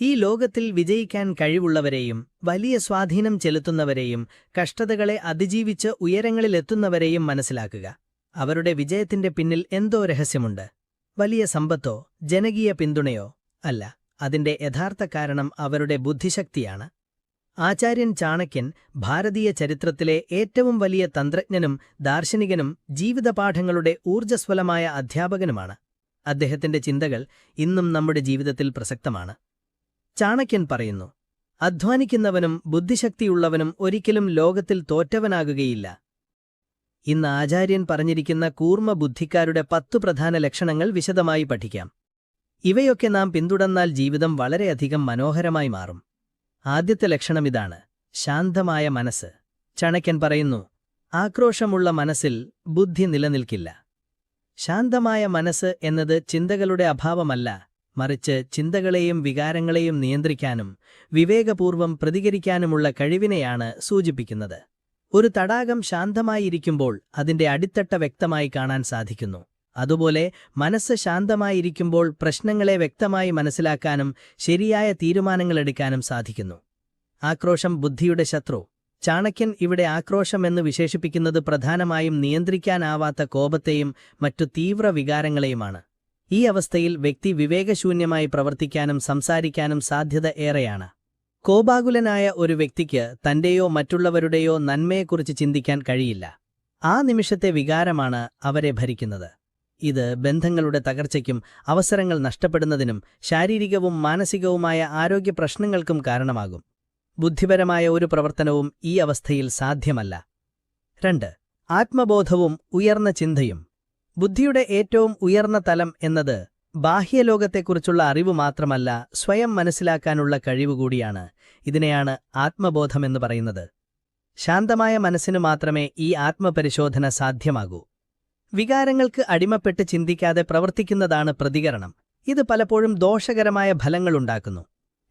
ഈ ലോകത്തിൽ വിജയിക്കാൻ കഴിവുള്ളവരെയും വലിയ സ്വാധീനം ചെലുത്തുന്നവരെയും കഷ്ടതകളെ അതിജീവിച്ച് ഉയരങ്ങളിലെത്തുന്നവരെയും മനസ്സിലാക്കുക. അവരുടെ വിജയത്തിന്റെ പിന്നിൽ എന്തോ രഹസ്യമുണ്ട്. വലിയ സമ്പത്തോ ജനകീയ പിന്തുണയോ അല്ല. അതിന്റെ യഥാർത്ഥ കാരണം അവരുടെ ബുദ്ധിശക്തിയാണ്. ആചാര്യൻ ചാണക്യൻ ഭാരതീയ ചരിത്രത്തിലെ ഏറ്റവും വലിയ തന്ത്രജ്ഞനും ദാർശനികനും ജീവിതപാഠങ്ങളുടെ ഊർജസ്വലമായ അധ്യാപകനുമാണ്. അദ്ദേഹത്തിന്റെ ചിന്തകൾ ഇന്നും നമ്മുടെ ജീവിതത്തിൽ പ്രസക്തമാണ്. ചാണക്യൻ പറയുന്നു അധ്വാനിക്കുന്നവനും ബുദ്ധിശക്തിയുള്ളവനും ഒരിക്കലും ലോകത്തിൽ തോറ്റവനാകുകയില്ല ഇന്ന് ആചാര്യൻ പറഞ്ഞിരിക്കുന്ന കൂർമ്മ ബുദ്ധിക്കാരുടെ പത്തു പ്രധാന ലക്ഷണങ്ങൾ വിശദമായി പഠിക്കാം. ഇവയൊക്കെ നാം പിന്തുടർന്നാൽ ജീവിതം വളരെയധികം മനോഹരമായി മാറും. ആദ്യത്തെ ലക്ഷണമിതാണ് ശാന്തമായ മനസ്സ്. ചാണക്യൻ പറയുന്നു ആക്രോശമുള്ള മനസ്സിൽ ബുദ്ധി നിലനിൽക്കില്ല. ശാന്തമായ മനസ്സ് എന്നത് ചിന്തകളുടെ അഭാവമല്ല മറിച്ച് ചിന്തകളെയും വികാരങ്ങളെയും നിയന്ത്രിക്കാനും വിവേകപൂർവം പ്രതികരിക്കാനുമുള്ള കഴിവിനെയാണ് സൂചിപ്പിക്കുന്നത്. ഒരു തടാകം ശാന്തമായിരിക്കുമ്പോൾ അതിന്റെ അടിത്തട്ട വ്യക്തമായി കാണാൻ സാധിക്കുന്നു. അതുപോലെ മനസ്സ് ശാന്തമായിരിക്കുമ്പോൾ പ്രശ്നങ്ങളെ വ്യക്തമായി മനസ്സിലാക്കാനും ശരിയായ തീരുമാനങ്ങളെടുക്കാനും സാധിക്കുന്നു. ആക്രോശം ബുദ്ധിയുടെ ശത്രു. ചാണക്യൻ ഇവിടെ ആക്രോശം എന്ന് വിശേഷിപ്പിക്കുന്നത് പ്രധാനമായും നിയന്ത്രിക്കാനാവാത്ത കോപത്തെയും മറ്റു തീവ്ര വികാരങ്ങളെയുമാണ്. ഈ അവസ്ഥയിൽ വ്യക്തി വിവേകശൂന്യമായി പ്രവർത്തിക്കാനും സംസാരിക്കാനും സാധ്യത ഏറെയാണ്. കോപാകുലനായ ഒരു വ്യക്തിക്ക് തന്റെയോ മറ്റുള്ളവരുടെയോ നന്മയെക്കുറിച്ച് ചിന്തിക്കാൻ കഴിയില്ല. ആ നിമിഷത്തെ വികാരമാണ് അവരെ ഭരിക്കുന്നത്. ഇത് ബന്ധങ്ങളുടെ തകർച്ചയ്ക്കും അവസരങ്ങൾ നഷ്ടപ്പെടുന്നതിനും ശാരീരികവും മാനസികവുമായ ആരോഗ്യ പ്രശ്നങ്ങൾക്കും കാരണമാകും. ബുദ്ധിപരമായ ഒരു പ്രവർത്തനവും ഈ അവസ്ഥയിൽ സാധ്യമല്ല. രണ്ട് ആത്മബോധവും ഉയർന്ന ചിന്തയും. ബുദ്ധിയുടെ ഏറ്റവും ഉയർന്ന തലം എന്നത് ബാഹ്യലോകത്തെക്കുറിച്ചുള്ള അറിവ് മാത്രമല്ല സ്വയം മനസ്സിലാക്കാനുള്ള കഴിവുകൂടിയാണ് ഇതിനെയാണ് ആത്മബോധമെന്ന് പറയുന്നത്. ശാന്തമായ മനസ്സിനു മാത്രമേ ഈ ആത്മപരിശോധന സാധ്യമാകൂ. വികാരങ്ങൾക്ക് അടിമപ്പെട്ട് ചിന്തിക്കാതെ പ്രവർത്തിക്കുന്നതാണ് പ്രതികരണം. ഇത് പലപ്പോഴും ദോഷകരമായ ഫലങ്ങളുണ്ടാക്കുന്നു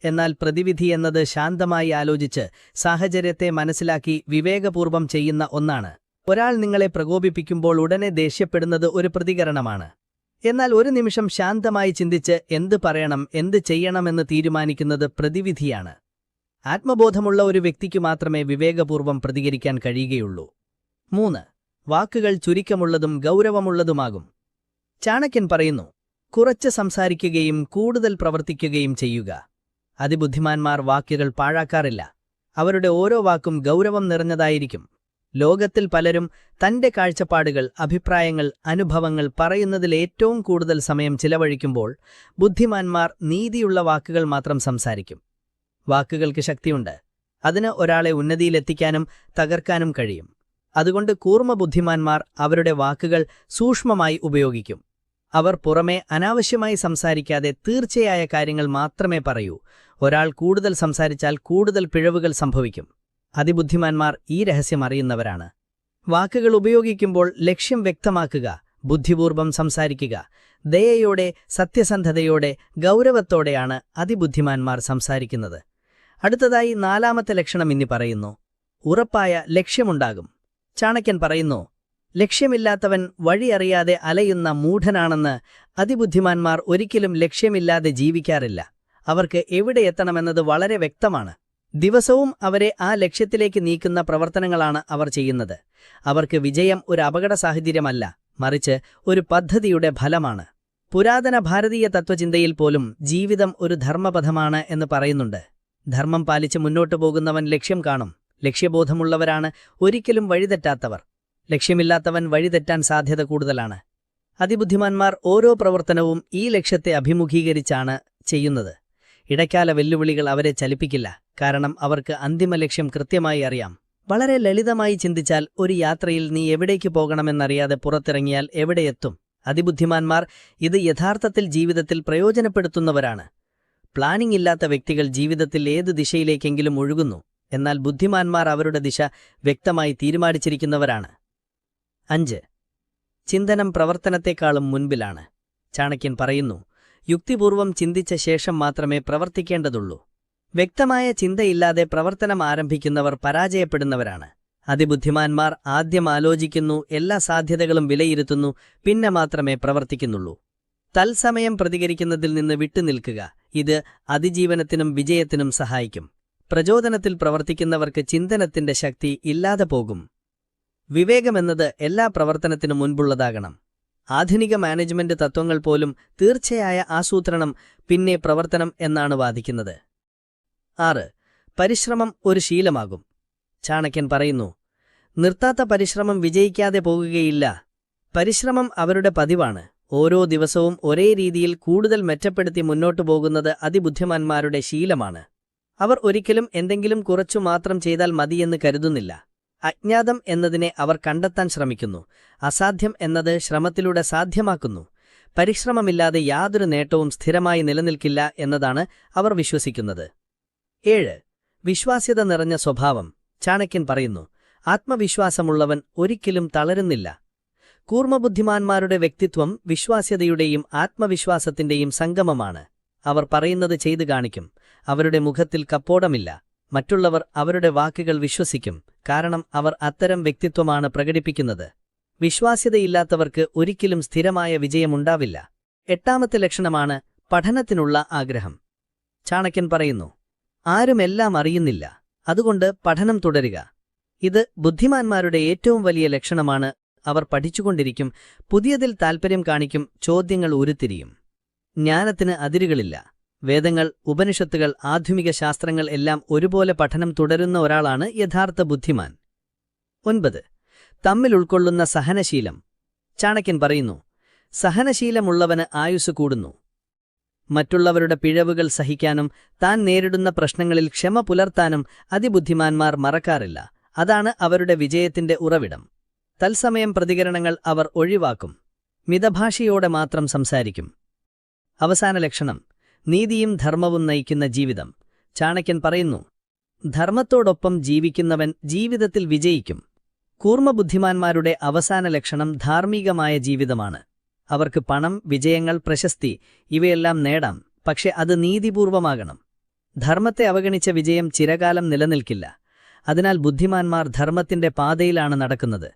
എന്നാൽ പ്രതിവിധി എന്നത് ശാന്തമായി ആലോചിച്ച് സാഹചര്യത്തെ മനസ്സിലാക്കി വിവേകപൂർവം ചെയ്യുന്ന ഒന്നാണ്. ഒരാൾ നിങ്ങളെ പ്രകോപിപ്പിക്കുമ്പോൾ ഉടനെ ദേഷ്യപ്പെടുന്നത് ഒരു പ്രതികരണമാണ്. എന്നാൽ ഒരു നിമിഷം ശാന്തമായി ചിന്തിച്ച് എന്ത് പറയണം എന്ത് ചെയ്യണമെന്ന് തീരുമാനിക്കുന്നത് പ്രതിവിധിയാണ്. ആത്മബോധമുള്ള ഒരു വ്യക്തിക്കു മാത്രമേ വിവേകപൂർവം പ്രതികരിക്കാൻ കഴിയുകയുള്ളൂ. മൂന്ന് വാക്കുകൾ ചുരുക്കമുള്ളതും ഗൗരവമുള്ളതുമാകും. ചാണക്യൻ പറയുന്നു കുറച്ച് സംസാരിക്കുകയും കൂടുതൽ പ്രവർത്തിക്കുകയും ചെയ്യുക. അതിബുദ്ധിമാന്മാർ വാക്കുകൾ പാഴാക്കാറില്ല. അവരുടെ ഓരോ വാക്കും ഗൗരവം നിറഞ്ഞതായിരിക്കും. ലോകത്തിൽ പലരും തന്റെ കാഴ്ചപ്പാടുകൾ അഭിപ്രായങ്ങൾ അനുഭവങ്ങൾ പറയുന്നതിൽ ഏറ്റവും കൂടുതൽ സമയം ചിലവഴിക്കുമ്പോൾ ബുദ്ധിമാന്മാർ നീതിയുള്ള വാക്കുകൾ മാത്രം സംസാരിക്കും. വാക്കുകൾക്ക് ശക്തിയുണ്ട്. അതിന് ഒരാളെ ഉന്നതിയിലെത്തിക്കാനും തകർക്കാനും കഴിയും. അതുകൊണ്ട് കൂർമ്മ ബുദ്ധിമാന്മാർ അവരുടെ വാക്കുകൾ സൂക്ഷ്മമായി ഉപയോഗിക്കും. അവർ പുറമെ അനാവശ്യമായി സംസാരിക്കാതെ തീർച്ചയായ കാര്യങ്ങൾ മാത്രമേ പറയൂ. ഒരാൾ കൂടുതൽ സംസാരിച്ചാൽ കൂടുതൽ പിഴവുകൾ സംഭവിക്കും. അതിബുദ്ധിമാന്മാർ ഈ രഹസ്യം അറിയുന്നവരാണ്. വാക്കുകൾ ഉപയോഗിക്കുമ്പോൾ ലക്ഷ്യം വ്യക്തമാക്കുക ബുദ്ധിപൂർവം സംസാരിക്കുക ദയയോടെ സത്യസന്ധതയോടെ ഗൗരവത്തോടെയാണ് അതിബുദ്ധിമാന്മാർ സംസാരിക്കുന്നത്. അടുത്തതായി നാലാമത്തെ ലക്ഷണം ഇനി പറയുന്നു. ഉറപ്പായ ലക്ഷ്യമുണ്ടാകും. ചാണക്യൻ പറയുന്നു ലക്ഷ്യമില്ലാത്തവൻ വഴിയറിയാതെ അലയുന്ന മൂഢനാണെന്ന് അതിബുദ്ധിമാന്മാർ ഒരിക്കലും ലക്ഷ്യമില്ലാതെ ജീവിക്കാറില്ല. അവർക്ക് എവിടെ എത്തണമെന്നത് വളരെ വ്യക്തമാണ്. ദിവസവും അവരെ ആ ലക്ഷ്യത്തിലേക്ക് നീക്കുന്ന പ്രവർത്തനങ്ങളാണ് അവർ ചെയ്യുന്നത്. അവർക്ക് വിജയം ഒരു അപകട സാഹചര്യമല്ല മറിച്ച് ഒരു പദ്ധതിയുടെ ഫലമാണ്. പുരാതന ഭാരതീയ തത്വചിന്തയിൽ പോലും ജീവിതം ഒരു ധർമ്മപഥമാണ് എന്ന് പറയുന്നുണ്ട്. ധർമ്മം പാലിച്ച് മുന്നോട്ടു പോകുന്നവൻ ലക്ഷ്യം കാണും. ലക്ഷ്യബോധമുള്ളവരാണ് ഒരിക്കലും വഴിതെറ്റാത്തവർ. ലക്ഷ്യമില്ലാത്തവൻ വഴിതെറ്റാൻ സാധ്യത കൂടുതലാണ്. അതിബുദ്ധിമാന്മാർ ഓരോ പ്രവർത്തനവും ഈ ലക്ഷ്യത്തെ അഭിമുഖീകരിച്ചാണ് ചെയ്യുന്നത്. ഇടയ്ക്കാല വെല്ലുവിളികൾ അവരെ ചലിപ്പിക്കില്ല. കാരണം അവർക്ക് അന്തിമ ലക്ഷ്യം കൃത്യമായി അറിയാം. വളരെ ലളിതമായി ചിന്തിച്ചാൽ ഒരു യാത്രയിൽ നീ എവിടേക്ക് പോകണമെന്നറിയാതെ പുറത്തിറങ്ങിയാൽ എവിടെയെത്തും അതിബുദ്ധിമാന്മാർ ഇത് യഥാർത്ഥത്തിൽ ജീവിതത്തിൽ പ്രയോജനപ്പെടുത്തുന്നവരാണ്. പ്ലാനിംഗ് ഇല്ലാത്ത വ്യക്തികൾ ജീവിതത്തിൽ ഏതു ദിശയിലേക്കെങ്കിലും ഒഴുകുന്നു. എന്നാൽ ബുദ്ധിമാന്മാർ അവരുടെ ദിശ വ്യക്തമായി തീരുമാനിച്ചിരിക്കുന്നവരാണ്. അഞ്ച്. ചിന്തനം പ്രവർത്തനത്തെക്കാളും മുൻപിലാണ്. ചാണക്യൻ പറയുന്നു യുക്തിപൂർവം ചിന്തിച്ച ശേഷം മാത്രമേ പ്രവർത്തിക്കേണ്ടതുള്ളൂ. വ്യക്തമായ ചിന്തയില്ലാതെ പ്രവർത്തനം ആരംഭിക്കുന്നവർ പരാജയപ്പെടുന്നവരാണ്. അതിബുദ്ധിമാന്മാർ ആദ്യം ആലോചിക്കുന്നു എല്ലാ സാധ്യതകളും വിലയിരുത്തുന്നു പിന്നെ മാത്രമേ പ്രവർത്തിക്കുന്നുള്ളൂ. തത്സമയം പ്രതികരിക്കുന്നതിൽ നിന്ന് വിട്ടുനിൽക്കുക ഇത് അതിജീവനത്തിനും വിജയത്തിനും സഹായിക്കും. പ്രചോദനത്തിൽ പ്രവർത്തിക്കുന്നവർക്ക് ചിന്തനത്തിന്റെ ശക്തി ഇല്ലാതെ പോകും. വിവേകമെന്നത് എല്ലാ പ്രവർത്തനത്തിനും മുൻപുള്ളതാകണം. ആധുനിക മാനേജ്മെന്റ് തത്വങ്ങൾ പോലും തീർച്ചയായ ആസൂത്രണം പിന്നെ പ്രവർത്തനം എന്നാണ് വാദിക്കുന്നത്. ആറ് പരിശ്രമം ഒരു ശീലമാകും. ചാണക്യൻ പറയുന്നു നിർത്താത്ത പരിശ്രമം വിജയിക്കാതെ പോകുകയില്ല. പരിശ്രമം അവരുടെ പതിവാണ്. ഓരോ ദിവസവും ഒരേ രീതിയിൽ കൂടുതൽ മെച്ചപ്പെടുത്തി മുന്നോട്ടു പോകുന്നത് അതിബുദ്ധിമാന്മാരുടെ ശീലമാണ്. അവർ ഒരിക്കലും എന്തെങ്കിലും കുറച്ചു മാത്രം ചെയ്താൽ മതിയെന്ന് കരുതുന്നില്ല. അജ്ഞാതം എന്നതിനെ അവർ കണ്ടെത്താൻ ശ്രമിക്കുന്നു. അസാധ്യം എന്നത് ശ്രമത്തിലൂടെ സാധ്യമാക്കുന്നു. പരിശ്രമമില്ലാതെ യാതൊരു നേട്ടവും സ്ഥിരമായി നിലനിൽക്കില്ല എന്നതാണ് അവർ വിശ്വസിക്കുന്നത്. ഏഴ്. വിശ്വാസ്യത നിറഞ്ഞ സ്വഭാവം. ചാണക്യൻ പറയുന്നു ആത്മവിശ്വാസമുള്ളവൻ ഒരിക്കലും തളരുന്നില്ല. കൂർമ്മബുദ്ധിമാന്മാരുടെ വ്യക്തിത്വം വിശ്വാസ്യതയുടെയും ആത്മവിശ്വാസത്തിന്റെയും സംഗമമാണ്. അവർ പറയുന്നത് ചെയ്തു കാണിക്കും. അവരുടെ മുഖത്തിൽ കപ്പോടമില്ല. മറ്റുള്ളവർ അവരുടെ വാക്കുകൾ വിശ്വസിക്കും കാരണം അവർ അത്തരം വ്യക്തിത്വമാണ് പ്രകടിപ്പിക്കുന്നത്. വിശ്വാസ്യതയില്ലാത്തവർക്ക് ഒരിക്കലും സ്ഥിരമായ വിജയമുണ്ടാവില്ല. എട്ടാമത്തെ ലക്ഷണമാണ് പഠനത്തിനുള്ള ആഗ്രഹം. ചാണക്യൻ പറയുന്നു ആരുമെല്ലാം അറിയുന്നില്ല. അതുകൊണ്ട് പഠനം തുടരുക. ഇത് ബുദ്ധിമാന്മാരുടെ ഏറ്റവും വലിയ ലക്ഷണമാണ്. അവർ പഠിച്ചുകൊണ്ടിരിക്കും പുതിയതിൽ താൽപ്പര്യം കാണിക്കും ചോദ്യങ്ങൾ ഉരുത്തിരിയും. ജ്ഞാനത്തിന് അതിരുകളില്ല. വേദങ്ങൾ ഉപനിഷത്തുകൾ ആധുനിക ശാസ്ത്രങ്ങൾ എല്ലാം ഒരുപോലെ പഠനം തുടരുന്ന ഒരാളാണ് യഥാർത്ഥ ബുദ്ധിമാൻ. ഒൻപത്. തമ്മിൽ ഉൾക്കൊള്ളുന്ന സഹനശീലം. ചാണക്യൻ പറയുന്നു സഹനശീലമുള്ളവന് ആയുസ് കൂടുന്നു. മറ്റുള്ളവരുടെ പിഴവുകൾ സഹിക്കാനും താൻ നേരിടുന്ന പ്രശ്നങ്ങളിൽ ക്ഷമ പുലർത്താനും അതിബുദ്ധിമാന്മാർ മറക്കാറില്ല. അതാണ് അവരുടെ വിജയത്തിന്റെ ഉറവിടം. തത്സമയം പ്രതികരണങ്ങൾ അവർ ഒഴിവാക്കും. മിതഭാഷയോടെ മാത്രം സംസാരിക്കും. അവസാന ലക്ഷണം. നീതിയും ധർമ്മവും നയിക്കുന്ന ജീവിതം. ചാണക്യൻ പറയുന്നു ധർമ്മത്തോടൊപ്പം ജീവിക്കുന്നവൻ ജീവിതത്തിൽ വിജയിക്കും. കൂർമ്മബുദ്ധിമാന്മാരുടെ അവസാന ലക്ഷണം ധാർമ്മികമായ ജീവിതമാണ്. അവർക്ക് പണം വിജയങ്ങൾ പ്രശസ്തി ഇവയെല്ലാം നേടാം പക്ഷെ അത് നീതിപൂർവമാകണം. ധർമ്മത്തെ അവഗണിച്ച വിജയം ചിരകാലം നിലനിൽക്കില്ല. അതിനാൽ ബുദ്ധിമാന്മാർ ധർമ്മത്തിന്റെ പാതയിലാണ് നടക്കുന്നത്.